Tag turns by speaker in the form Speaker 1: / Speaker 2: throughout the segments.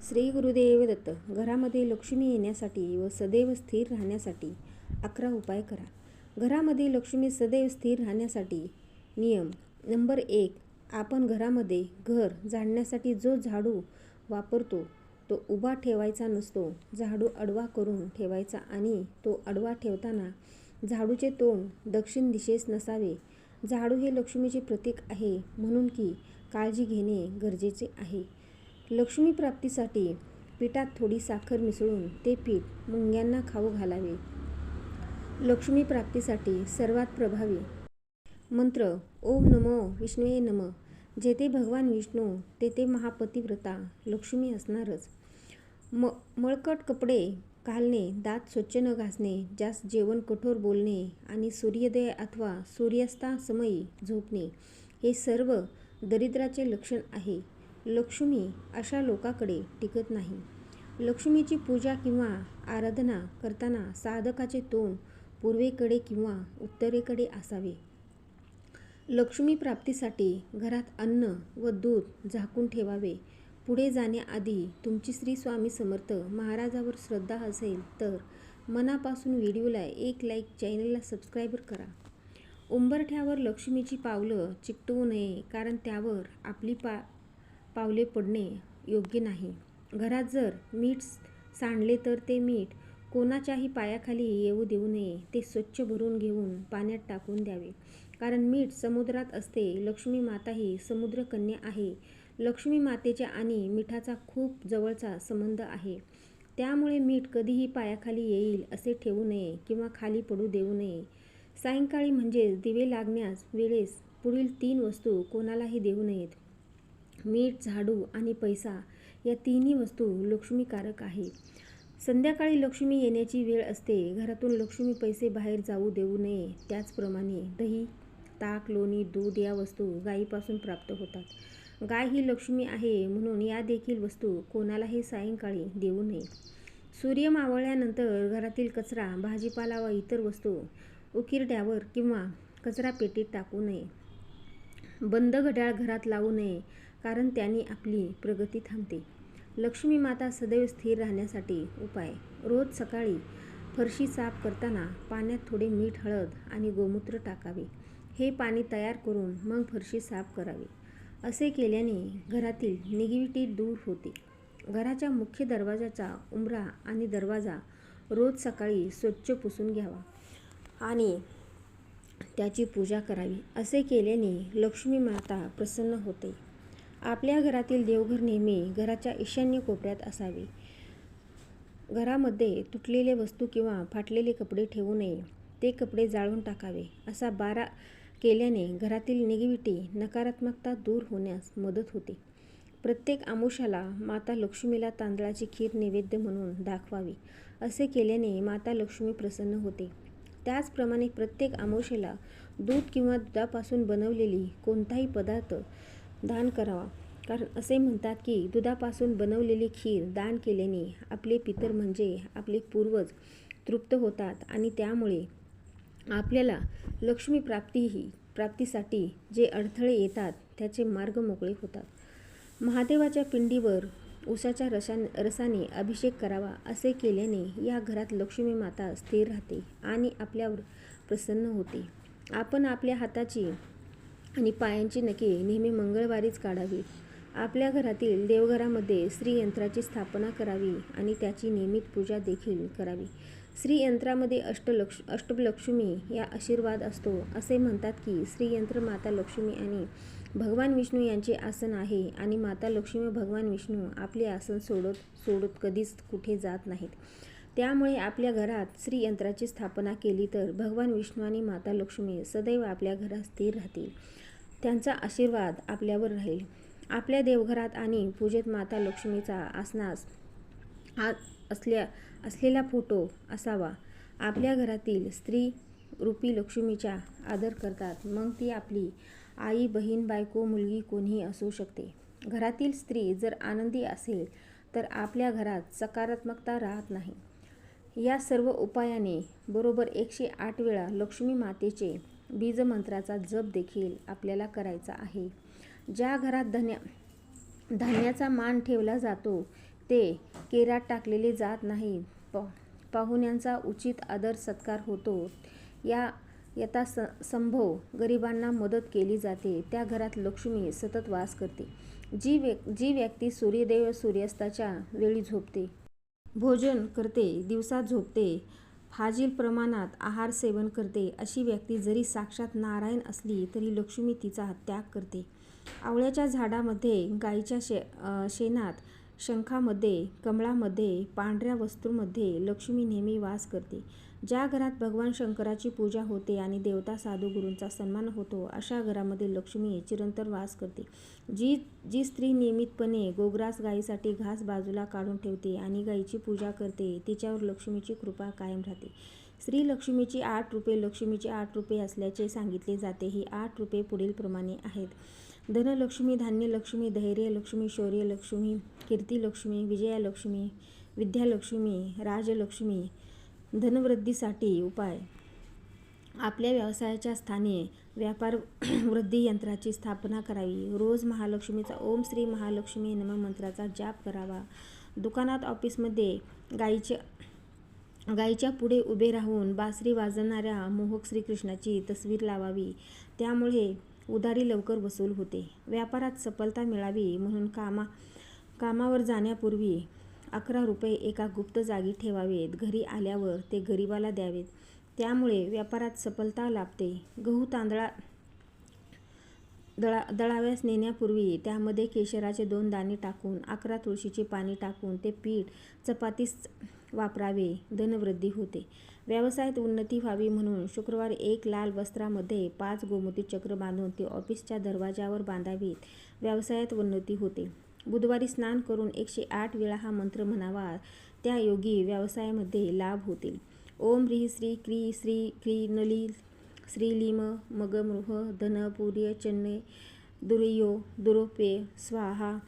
Speaker 1: श्री गुरुदेव दत्त घरामध्ये लक्ष्मी येण्यासाठी व सदैव स्थिर राहण्यासाठी अकरा उपाय करा. घरामध्ये लक्ष्मी सदैव स्थिर राहण्यासाठी नियम. नंबर एक आपण घरामध्ये घर झाडण्यासाठी जो झाडू वापरतो तो उभा ठेवायचा नसतो. झाडू अडवा करून ठेवायचा आणि तो अडवा ठेवताना झाडूचे तोंड दक्षिण दिशेस नसावे. झाडू हे लक्ष्मीचे प्रतीक आहे म्हणून की काळजी घेणे गरजेचे आहे. लक्ष्मीप्राप्तीसाठी पिठात थोडी साखर मिसळून ते पीठ मुंग्यांना खाऊ घालावे. लक्ष्मी प्राप्तीसाठी सर्वात प्रभावी मंत्र ओम नमो विष्णुये नम. जेथे भगवान विष्णू तेथे महापतिव्रता लक्ष्मी असणारच. म मळकट कपडे घालणे दात स्वच्छ न घासणे जास्त जेवण कठोर बोलणे आणि सूर्योदय अथवा सूर्यास्तासमयी झोपणे हे सर्व दरिद्राचे लक्षण आहे. लक्ष्मी अशा लोकाकडे टिकत नाही. लक्ष्मीची पूजा किंवा आराधना करताना साधकाचे तोंड पूर्वेकडे किंवा उत्तरेकडे असावे. लक्ष्मी प्राप्तीसाठी घरात अन्न व दूध झाकून ठेवावे. पुढे जाण्याआधी तुमची श्री स्वामी समर्थ महाराजावर श्रद्धा असेल तर मनापासून व्हिडिओला एक लाईक चॅनलला सबस्क्राईबर करा. उंबरठ्यावर लक्ष्मीची पावलं चिकटवू नये कारण त्यावर आपली पा पावले पडणे योग्य नाही. घरात जर मीठ सांडले तर ते मीठ कोणाच्याही पायाखाली येऊ देऊ नये. ते स्वच्छ भरून घेऊन पाण्यात टाकून द्यावे. कारण मीठ समुद्रात असते. लक्ष्मी माता ही समुद्रकन्या आहे. लक्ष्मी मातेच्या आणि मिठाचा खूप जवळचा संबंध आहे. त्यामुळे मीठ कधीही पायाखाली येईल असे ठेवू नये किंवा खाली पडू देऊ नये. सायंकाळी म्हणजेच दिवे लागण्यास वेळेस पुढील तीन वस्तू कोणालाही देऊ नयेत. मीठ झाडू आणि पैसा या तिन्ही वस्तू लक्ष्मीकारक आहे. संध्याकाळी लक्ष्मी येण्याची वेळ असते. घरातून लक्ष्मी पैसे बाहेर जाऊ देऊ नये. त्याचप्रमाणे दही ताक लोणी दूध या वस्तू गायीपासून प्राप्त होतात. गाय ही लक्ष्मी आहे म्हणून या देखील वस्तू कोणालाही सायंकाळी देऊ नये. सूर्य मावळल्यानंतर घरातील कचरा भाजीपाला व इतर वस्तू उकिरड्यावर किंवा कचरा पेटीत टाकू नये. बंद घड्याळ घरात लावू नये. कारण त्याने आपली प्रगती थांबते. लक्ष्मी माता सदैव स्थिर राहण्यासाठी उपाय. रोज सकाळी फरशी साफ करताना पाण्यात थोडे मीठ हळद आणि गोमूत्र टाकावे. हे पाणी तयार करून मग फरशी साफ करावी. असे केल्याने घरातील निगेटिव्हिटी दूर होते. घराच्या मुख्य दरवाजाचा उंबरा आणि दरवाजा रोज सकाळी स्वच्छ पुसून घ्यावा आणि त्याची पूजा करावी. असे केल्याने लक्ष्मी माता प्रसन्न होते. आपल्या घरातील देवघर नेहमी घराच्या ईशान्य कोपऱ्यात असावे. घरामध्ये तुटलेले वस्तू किंवा फाटलेले कपडे ठेवू नये. ते कपडे जाळून टाकावे. असा बारा केल्याने घरातील निगेटिव्हिटी नकारात्मकता दूर होण्यास मदत होते. प्रत्येक आमुषाला माता लक्ष्मीला तांदळाची खीर नैवेद्य म्हणून दाखवावी असे केल्याने माता लक्ष्मी प्रसन्न होते. त्याचप्रमाणे प्रत्येक आमुषेला दूध किंवा दुधापासून बनवलेली कोणताही पदार्थ दान करावा. कारण असे म्हणतात की दुधापासून बनवलेली खीर दान केल्याने आपले पितर म्हणजे आपले पूर्वज तृप्त होतात आणि त्यामुळे आपल्याला लक्ष्मी प्राप्तीही प्राप्तीसाठी जे अडथळे येतात त्याचे मार्ग मोकळे होतात. महादेवाच्या पिंडीवर उसाच्या रसा रसाने अभिषेक करावा असे केल्याने या घरात लक्ष्मी माता स्थिर राहते आणि आपल्यावर प्रसन्न होते. आपण आपल्या हाताची आणि पायांची नखे नेहमी मंगळवारीच काढावी. आपल्या घरातील देवघरामध्ये श्रीयंत्राची स्थापना करावी आणि त्याची नियमित पूजा देखील करावी. श्रीयंत्रामध्ये अष्टलक्ष अष्टलक्ष्मी या आशीर्वाद असतो असे म्हणतात की श्रीयंत्र माता लक्ष्मी आणि भगवान विष्णू यांचे आसन आहे आणि माता लक्ष्मी भगवान विष्णू आपले आसन सोडत सोडत कधीच कुठे जात नाहीत. त्यामुळे आपल्या घरात श्रीयंत्राची स्थापना केली तर भगवान विष्णू आणि माता लक्ष्मी सदैव आपल्या घरात स्थिर राहतील. त्यांचा आशीर्वाद आपल्यावर राहील. आपल्या देवघरात आणि पूजेत माता लक्ष्मीचा आसनास आ असल्या असलेला फोटो असावा. आपल्या घरातील स्त्री रूपी लक्ष्मीचा आदर करतात. मग ती आपली आई बहीण बायको मुलगी कोणीही असू शकते. घरातील स्त्री जर आनंदी असेल तर आपल्या घरात सकारात्मकता राहत नाही. या सर्व उपायाने बरोबर एकशे आठ वेळा लक्ष्मी मातेचे बीजमंत्राचा जप देखील आपल्याला करायचा आहे ज्या घरात धन्या धान्याचा मान ठेवला जातो ते केरात टाकलेले जात नाही प पाहुण्यांचा उचित आदर सत्कार होतो. या यथा स संभव गरिबांना मदत केली जाते. त्या घरात लक्ष्मी सतत वास करते. जी व्यक्ती सूर्यदेव सूर्यास्ताच्या वेळी झोपते. भोजन करते. दिवसा झोपते. फाजील प्रमाणात आहार सेवन करते अशी व्यक्ती जरी साक्षात नारायण असली तरी लक्ष्मी तिचा त्याग करते. आवळ्याच्या झाडामध्ये, गाईच्या शे शेणात, शंखामध्ये, कमळामध्ये, पांढऱ्या वस्तूंमध्ये लक्ष्मी नेहमी वास करते. ज्या घरात भगवान शंकराची पूजा होते आणि देवता साधू गुरूंचा सन्मान होतो अशा घरामध्ये लक्ष्मी चिरंतर वास करते. जी जी स्त्री नियमितपणे गोग्रास गायीसाठी घास बाजूला काढून ठेवते आणि गायीची पूजा करते तिच्यावर लक्ष्मीची कृपा कायम राहते. श्रीलक्ष्मीची आठ रुपये लक्ष्मीची आठ रुपये असल्याचे सांगितले जाते. ही आठ रुपये पुढीलप्रमाणे आहेत. धनलक्ष्मी, धान्यलक्ष्मी, धैर्यलक्ष्मी, शौर्यलक्ष्मी, कीर्तीलक्ष्मी विजयालक्ष्मी विद्यालक्ष्मी, राजलक्ष्मी. धनवृद्धीसाठी उपाय आपल्या व्यवसायाच्या स्थानी व्यापारवृद्धी यंत्राची स्थापना करावी. रोज महालक्ष्मीचा ओम श्री महालक्ष्मी नम मंत्राचा जाप करावा. दुकानात, ऑफिसमध्ये गायीच्या पुढे उभे राहून बासरी वाजवणाऱ्या मोहक श्रीकृष्णाची तस्वीर लावावी. त्यामुळे उधारी लवकर वसूल होते. व्यापारात सफलता मिळावी म्हणून कामा कामावर जाण्यापूर्वी अकरा रुपये एका गुप्त जागी ठेवावेत. घरी आल्यावर ते गरिबाला द्यावेत. त्यामुळे व्यापारात सफलता लाभते. गहू तांदळा दळा दळाव्यास नेण्यापूर्वी त्यामध्ये केशराचे दोन दाणे टाकून अकरा तुळशीचे पाने टाकून ते पीठ चपातीस वापरावे. धनवृद्धी होते. व्यवसायात उन्नती व्हावी म्हणून शुक्रवार एक लाल वस्त्रामध्ये पाच गोमती चक्र बांधून ती ऑफिसच्या दरवाज्यावर बांधावीत. व्यवसायात उन्नती होते. बुधवारी स्नान करून एकशे आठ वेळा हा मंत्र म्हणावा त्या योगी व्यवसायामध्ये लाभ होतील. ओम ह्री श्री क्री श्री क्री नली श्रीलिम मगमृह धनपूर्य चन्ने दुर्यो दुरोपे स्वाहा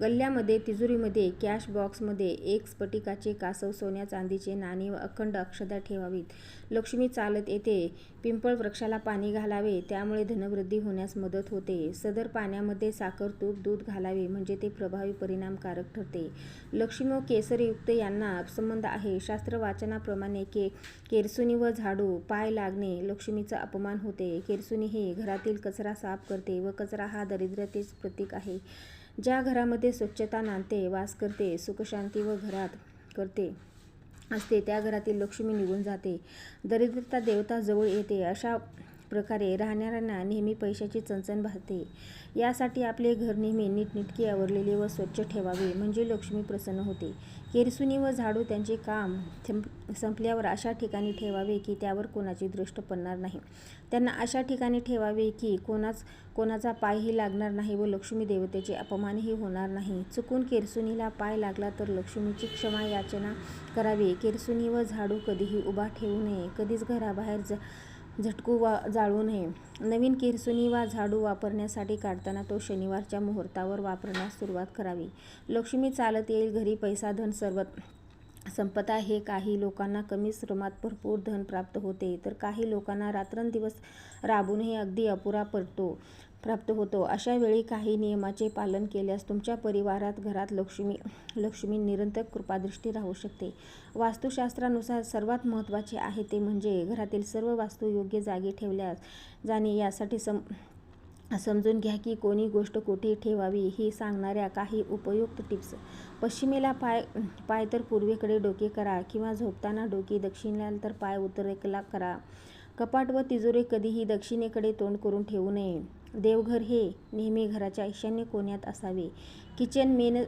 Speaker 1: गल्ल्यामध्ये, तिजोरीमध्ये, कॅश बॉक्समध्ये एक स्फटिकाचे कासव, सोन्या चांदीचे नाणी व अखंड अक्षता ठेवावीत. लक्ष्मी चालत येते. पिंपळ वृक्षाला पाणी घालावे त्यामुळे धनवृद्धी होण्यास मदत होते. सदर पाण्यामध्ये साखर, तूप, दूध घालावे म्हणजे ते प्रभावी परिणामकारक ठरते. लक्ष्मी व केसरयुक्त यांना संबंध आहे. शास्त्रवाचनाप्रमाणे के केरसुनी व झाडू पाय लागणे लक्ष्मीचा अपमान होते. केरसुनी हे घरातील कचरा साफ करते व कचरा हा दरिद्रतेच प्रतीक आहे. ज्या घरामध्ये स्वच्छता नांदते, वास करते, सुखशांती व घरात करते असते त्या घरातील लक्ष्मी निघून जाते. दरिद्रता देवता जवळ येते. अशा प्रकारे राहणाऱ्यांना नेहमी पैशाची चणचण भासते. यासाठी आपले घर नेहमी नीटनिटकी आवरलेले व स्वच्छ ठेवावे म्हणजे लक्ष्मी प्रसन्न होते. केरसुनी व झाडू त्यांचे काम संपल्यावर अशा ठिकाणी ठेवावे की त्यावर कोणाची दृष्ट पडणार नाही. त्यांना अशा ठिकाणी ठेवावे की कोणाच कोणाचा पायही लागणार नाही व लक्ष्मी देवतेचे अपमानही होणार नाही. चुकून केरसुनीला पाय लागला तर लक्ष्मीची क्षमा याचना करावी. केरसुनी व झाडू कधीही उभा ठेवू नये. कधीच घराबाहेर जा झटकू वा जाळू नये. नवीन किरसुनी वा झाडू वापरण्यासाठी काढताना तो शनिवारच्या मुहूर्तावर वापरण्यास सुरुवात करावी. लक्ष्मी चालत येईल घरी. पैसा, धन, संपदा हे काही लोकांना कमी श्रमात भरपूर धन प्राप्त होते तर काही लोकांना रात्रंदिवस राबूनही अगदी अपुरा पडतो प्राप्त होतो. अशा वेळी काही नियमाचे पालन केल्यास तुमच्या परिवारात, घरात लक्ष्मी लक्ष्मी निरंतर कृपादृष्टी राहू शकते. वास्तुशास्त्रानुसार सर्वात महत्त्वाचे आहे ते म्हणजे घरातील सर्व वास्तू योग्य जागी ठेवल्यास जाणे. यासाठी सम समजून घ्या की कोणी गोष्ट कुठे ठेवावी ही सांगणाऱ्या काही उपयुक्त टिप्स. पश्चिमेला पाय तर पूर्वेकडे डोके करा किंवा झोपताना डोके दक्षिणेला तर पाय उत्तरेला करा. कपाट व तिजोरी कधीही दक्षिणेकडे तोंड करून ठेवू नये. देवघर हे नेहमी घराच्या ईशान्य कोण्यात असावे. किचन मेन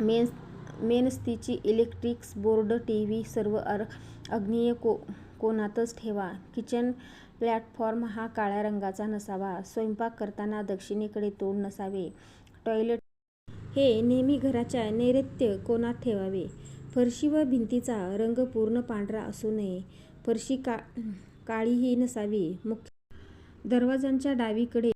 Speaker 1: मेन मेनस्तीची इलेक्ट्रिक्स बोर्ड, टी व्ही सर्व अर् अग्नीय को कोनातच ठेवा. किचन प्लॅटफॉर्म हा काळ्या रंगाचा नसावा. स्वयंपाक करताना दक्षिणेकडे तोंड नसावे. टॉयलेट हे नेहमी घराच्या नैऋत्य कोनात ठेवावे. फरशी व भिंतीचा रंग पूर्ण पांढरा असू नये. फरशी का काळीही नसावी. मुख्य दरवाजांच्या डावीकडे